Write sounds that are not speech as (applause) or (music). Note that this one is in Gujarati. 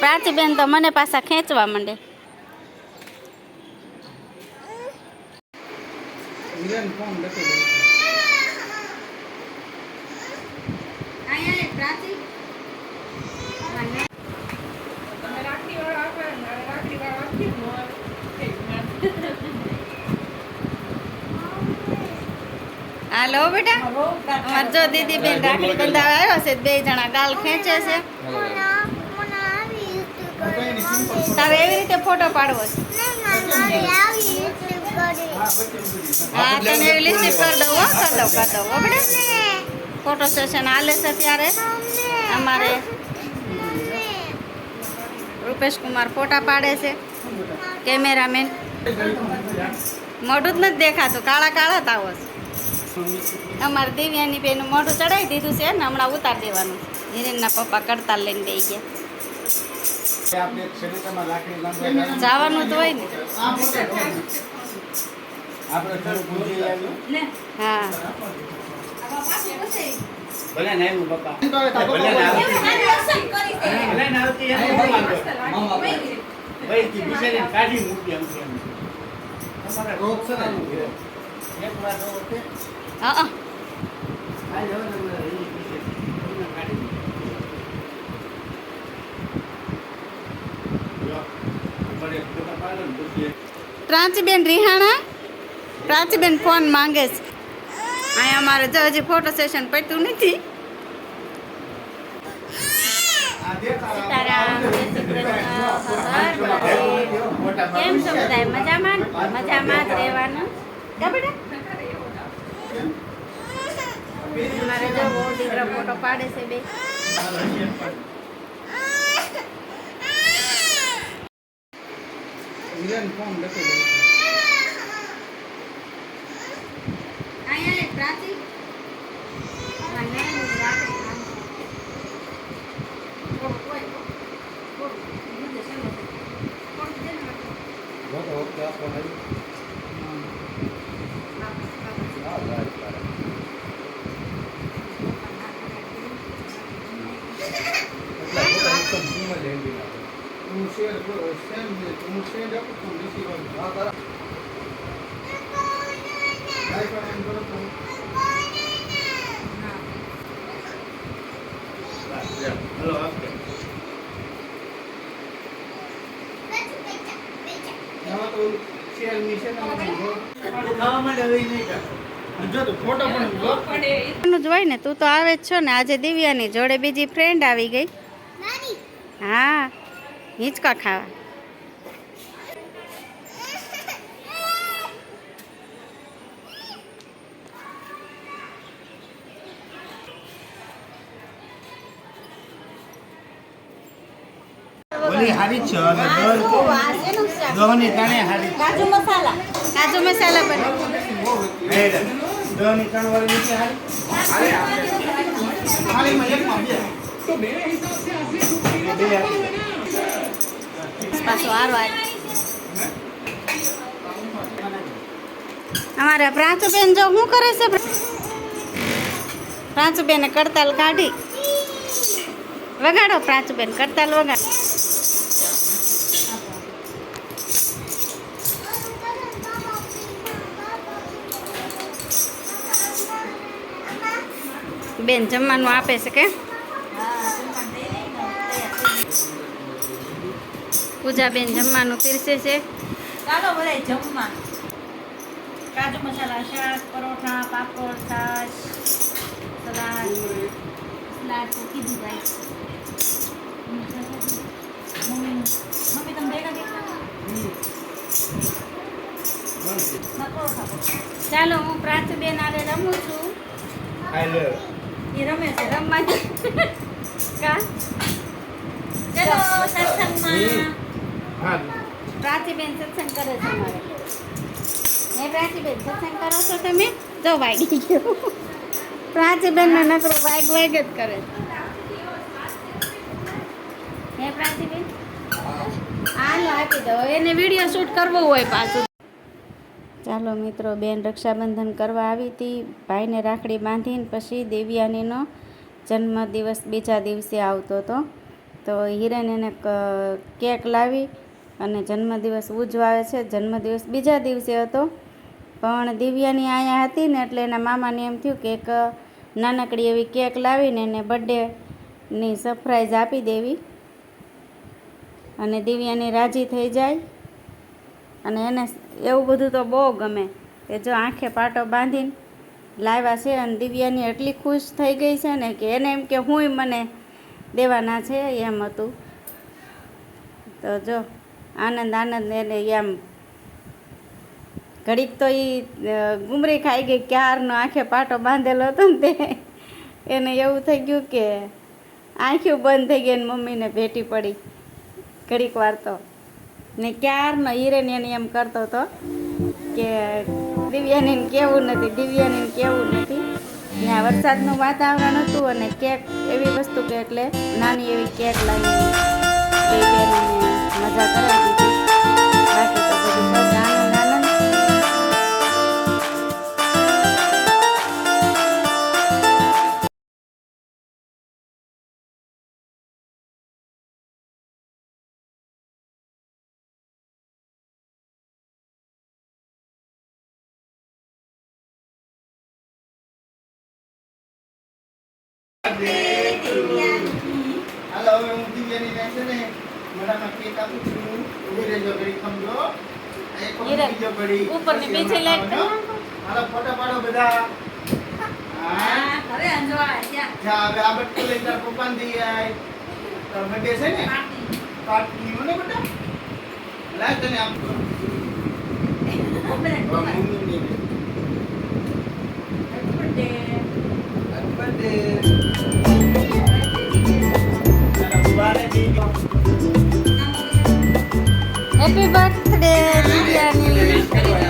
પ્રાચીબેન તો મને પાછા ખેંચવા માંડે. હાલો બેટા. જો દીદી બેન રાખડી બંધાવા આવ્યો છે, બે જણા ગાલ ખેંચે છે. તારે એવી રીતે ફોટો પાડવો છે? હા, તને એવી લિસ્ટ કરી દઉં, હો, કરી દઉં કરી દઉં, હો ફોટો સેશન હાલે છે ત્યારે અમારે રૂપેશ કુમાર ફોટા પાડે છે, કેમેરામેન. મોઢું જ નથી દેખાતું, કાળા કાળા તાવો છે. અમારે દિવ્યાની બેનું મોઢું ચડાવી દીધું છે ને, હમણાં ઉતાર દેવાનું હિરેનના પપ્પા કડતાલ લઈને દઈ ગયા. જવાનું તો હોય ને. આપણે થોડું ભૂલી આવ્યું હા ભલે ના આવ્યું બાપા. ભલે ને ભલે આવતી ભાઈ કાઢી મૂકી એમ કે તમારા રોગ છે ને? એક વાર તો વખતે હા આ જવો ને અમારે એ બિચારી એમને કાઢી મૂકી. જો, અમારે એક ફોટા પાડો ને પછી પ્રાંચીબેન રિહાણા? પ્રાંચીબેન ફોન માંગે છે. અહીંયા અમારે તો હજી ફોટો સેશન પડતું નથી. કેમ છો બધા મજામાં? મજામાં જ રહેવાનું? બહુ દીકરા ફોટો પાડે છે બે. વિરેન ફોન લેતો જાય અહીંયા પ્રાચી What રાખડી જો તો ઓકે આપો નહીં હું શેર કરું સેમ છે હું શેર આપું છું રિસીવર હા કરા લાઈક કરો એમ કરો તો હલો આપકે એમાં તો શેરની છે ને જો હોય ને તું તો આવે જ છો ને. આજે દિવ્યાની જોડે બીજી ફ્રેન્ડ આવી ગઈ. હા હિંચકા ખાવા. ઓલી હારી છે. દોન દોની તાણે હારી. કાજુ મસાલા. કાજુ મસાલા બને હે દોની ત્રણ વાળી નથી હારી. થાળીમાં એકમાં બે. બે પાછો હારો આવે અમારા પ્રાંચુબેન જો શું કરે છે? પ્રાંચુબેને કડતાલ કાઢી. વગાડો પ્રાંચુબેન કડતાલ વગાડ. બેન જમવાનું આપે છે કે? પૂજાબેન જમવાનું પીરસે છે. ચાલો બધા જમવા કાજુ મસાલા શાક પરોઠા પાપડ છાશ સલાડ સલાડ તો કીધું ભાઈ. મમ્મી મમ્મી તમે ભેગા ભેગા ચાલો હું પ્રાચુબેન આરે રમું છું. એ રમે છે રમવા કા ચલો સત્સંગમાં હા પ્રાચીબેન સત્સંગ કરે છે અમારે હે પ્રાચીબેન સત્સંગ કરો છો તમે? જો વાગી ગયો. પ્રાચીબેન ને નકરો વાગ વાગ જ કરે. છે હે. પ્રાચીબેન હાલો આપી દો. એને વીડિયો શૂટ કરવો હોય પાછું. ચાલો મિત્રો, બેન રક્ષાબંધન કરવા આવી હતી. ભાઈને રાખડી બાંધીને પછી દેવ્યાનીનો જન્મદિવસ બીજા દિવસે આવતો હતો. તો હિરેન એને કેક લાવી અને જન્મદિવસ ઉજવાવે છે. જન્મદિવસ બીજા દિવસે હતો. પણ દિવ્યાની અહીંયા હતી ને એટલે એના મામાને એમ થયું કે એક નાનકડી એવી કેક લાવીને એને બર્થડેની સરપ્રાઈઝ આપી દેવી. અને દિવ્યાની રાજી થઈ જાય. અને એને એવું બધું તો બહુ ગમે કે જો આંખે પાટો બાંધીને લાવ્યા છે અને દિવ્યાની એટલી ખુશ થઈ ગઈ છે ને કે એને એમ કે હુંય મને દેવાના છે એમ હતું. તો જો આનંદ આનંદ એને એમ ઘડીક તો એ ગુમરી ખાઈ ગઈ ક્યારનો આંખે પાટો બાંધેલો હતો ને તે. એને એવું થઈ ગયું કે આંખ્યું બંધ થઈ ગઈ અને મમ્મીને ભેટી પડી ઘડીક વાર તો. ને ક્યારનો હિરેન એને એમ કરતો હતો કે દિવ્યાનીને કેવું નથી, દિવ્યાનીને કેવું નથી. ને આ વરસાદનું વાતાવરણ હતું અને કેક એવી વસ્તુ કે એટલે નાની એવી કેક લાવી મજા કરાવી દીધી. બાકી તો બધું હવે હું દિવ્યાની છે ને મોઢામાં કેક આપું છું. ઊભી રહેજો ઘડી ખમજો. એક વખત બીજો ઘડી. ઉપરની બીજી લાઈટ. હાલો ફોટો પાડો બધા. હા? હા, હવે અંજવાય ત્યાં. જા હવે આ બટકું લઈ તાર પપ્પાને દઈ આય. તાર birthday છે ને? પાર્ટી. મને બેટા? લાય તને આમ આપણે (laughs) હવે મમ્મીની હેપી બર્થડે દિવ્યાની